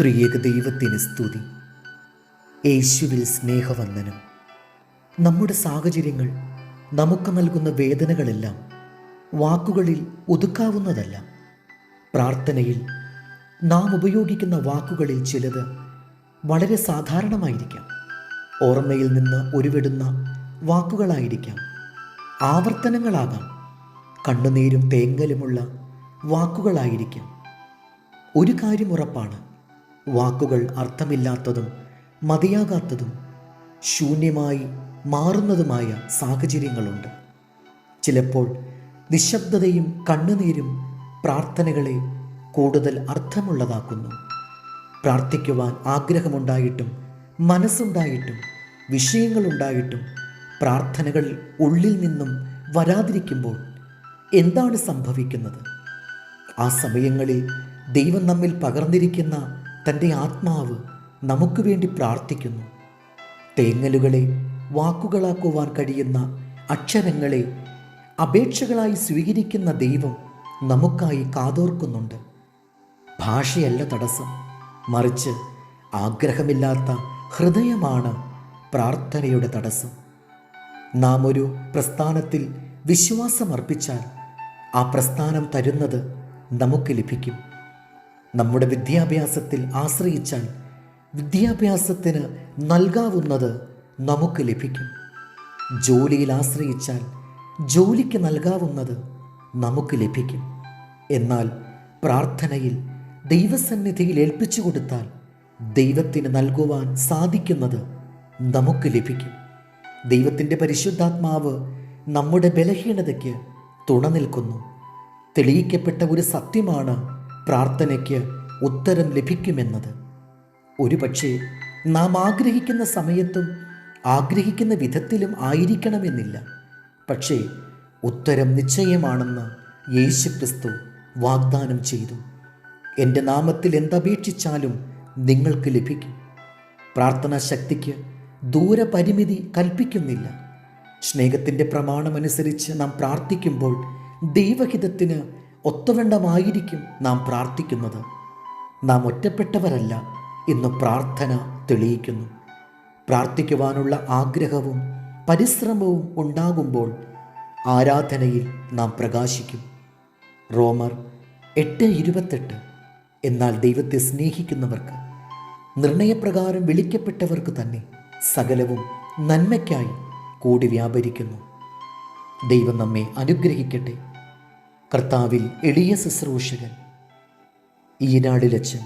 ത്രിയേക ദൈവത്തിന് സ്തുതി. യേശുവിൽ സ്നേഹവന്ദനം. നമ്മുടെ സാഹചര്യങ്ങൾ നമുക്ക് നൽകുന്ന വേദനകളെല്ലാം വാക്കുകളിൽ ഒതുക്കാവുന്നതല്ല. പ്രാർത്ഥനയിൽ നാം ഉപയോഗിക്കുന്ന വാക്കുകളിൽ ചിലത് വളരെ സാധാരണമായിരിക്കാം. ഓർമ്മയിൽ നിന്ന് ഉരുവിടുന്ന വാക്കുകളായിരിക്കാം. ആവർത്തനങ്ങളാകാം. കണ്ണുനീരും തേങ്ങലുമുള്ള വാക്കുകളായിരിക്കാം. ഒരു കാര്യം ഉറപ്പാണ്. വാക്കുകൾ അർത്ഥമില്ലാത്തതും മതിയാകാത്തതും ശൂന്യമായി മാറുന്നതുമായ സാഹചര്യങ്ങളുണ്ട്. ചിലപ്പോൾ നിശബ്ദതയും കണ്ണുനീരും പ്രാർത്ഥനകളെ കൂടുതൽ അർത്ഥമുള്ളതാക്കുന്നു. പ്രാർത്ഥിക്കുവാൻ ആഗ്രഹമുണ്ടായിട്ടും മനസ്സുണ്ടായിട്ടും വിഷയങ്ങളുണ്ടായിട്ടും പ്രാർത്ഥനകൾ ഉള്ളിൽ നിന്നും വരാതിരിക്കുമ്പോൾ എന്താണ് സംഭവിക്കുന്നത്? ആ സമയങ്ങളിൽ ദൈവം നമ്മിൽ പകർന്നിരിക്കുന്ന തന്റെ ആത്മാവ് നമുക്ക് വേണ്ടി പ്രാർത്ഥിക്കുന്നു. തേങ്ങലുകളെ വാക്കുകളാക്കുവാൻ കഴിയുന്ന അക്ഷരങ്ങളെ അപേക്ഷകളായി സ്വീകരിക്കുന്ന ദൈവം നമുക്കായി കാതോർക്കുന്നുണ്ട്. ഭാഷയല്ല തടസ്സം മറിച്ച് ആഗ്രഹമില്ലാത്ത ഹൃദയമാണ് പ്രാർത്ഥനയുടെ തടസ്സം. നാം ഒരു പ്രസ്ഥാനത്തിൽ വിശ്വാസമർപ്പിച്ചാൽ ആ പ്രസ്ഥാനം തരുന്നത് നമുക്ക് ലഭിക്കും. നമ്മുടെ വിദ്യാഭ്യാസത്തിൽ ആശ്രയിച്ചാൽ വിദ്യാഭ്യാസത്തിന് നൽകാവുന്നത് നമുക്ക് ലഭിക്കും. ജോലിയിൽ ആശ്രയിച്ചാൽ ജോലിക്ക് നൽകാവുന്നത് നമുക്ക് ലഭിക്കും. എന്നാൽ പ്രാർത്ഥനയിൽ ദൈവസന്നിധിയിൽ ഏൽപ്പിച്ചു കൊടുത്താൽ ദൈവത്തിന് നൽകുവാൻ സാധിക്കുന്നത് നമുക്ക് ലഭിക്കും. ദൈവത്തിന്റെ പരിശുദ്ധാത്മാവ് നമ്മുടെ ബലഹീനതയ്ക്ക് തുണ നിൽക്കുന്നു. തെളിയിക്കപ്പെട്ട ഒരു സത്യമാണ് പ്രാർത്ഥനയ്ക്ക് ഉത്തരം ലഭിക്കുമെന്നത്. ഒരുപക്ഷെ നാം ആഗ്രഹിക്കുന്ന സമയത്തും ആഗ്രഹിക്കുന്ന വിധത്തിലും ആയിരിക്കണമെന്നില്ല. പക്ഷേ ഉത്തരം നിശ്ചയമാണെന്ന് യേശുക്രിസ്തു വാഗ്ദാനം ചെയ്തു. എന്റെ നാമത്തിൽ എന്തപേക്ഷിച്ചാലും നിങ്ങൾക്ക് ലഭിക്കും. പ്രാർത്ഥനാ ശക്തിക്ക് ദൂരപരിമിതി കൽപ്പിക്കുന്നില്ല. സ്നേഹത്തിന്റെ പ്രമാണമനുസരിച്ച് നാം പ്രാർത്ഥിക്കുമ്പോൾ ദൈവഹിതത്തിന് ഒത്തവണ്ണമായിരിക്കും നാം പ്രാർത്ഥിക്കുന്നത്. നാം ഒറ്റപ്പെട്ടവരല്ല എന്ന് പ്രാർത്ഥന തെളിയിക്കുന്നു. പ്രാർത്ഥിക്കുവാനുള്ള ആഗ്രഹവും പരിശ്രമവും ഉണ്ടാകുമ്പോൾ ആരാധനയിൽ നാം പ്രകാശിക്കും. റോമർ എട്ട് ഇരുപത്തെട്ട്. എന്നാൽ ദൈവത്തെ സ്നേഹിക്കുന്നവർക്ക് നിർണയപ്രകാരം വിളിക്കപ്പെട്ടവർക്ക് തന്നെ സകലവും നന്മയ്ക്കായി കൂടി വ്യാപരിക്കുന്നു. ദൈവം നമ്മെ അനുഗ്രഹിക്കട്ടെ. കർത്താവിൽ എളിയ ശുശ്രൂഷകൻ ഈനാടിലച്ചൻ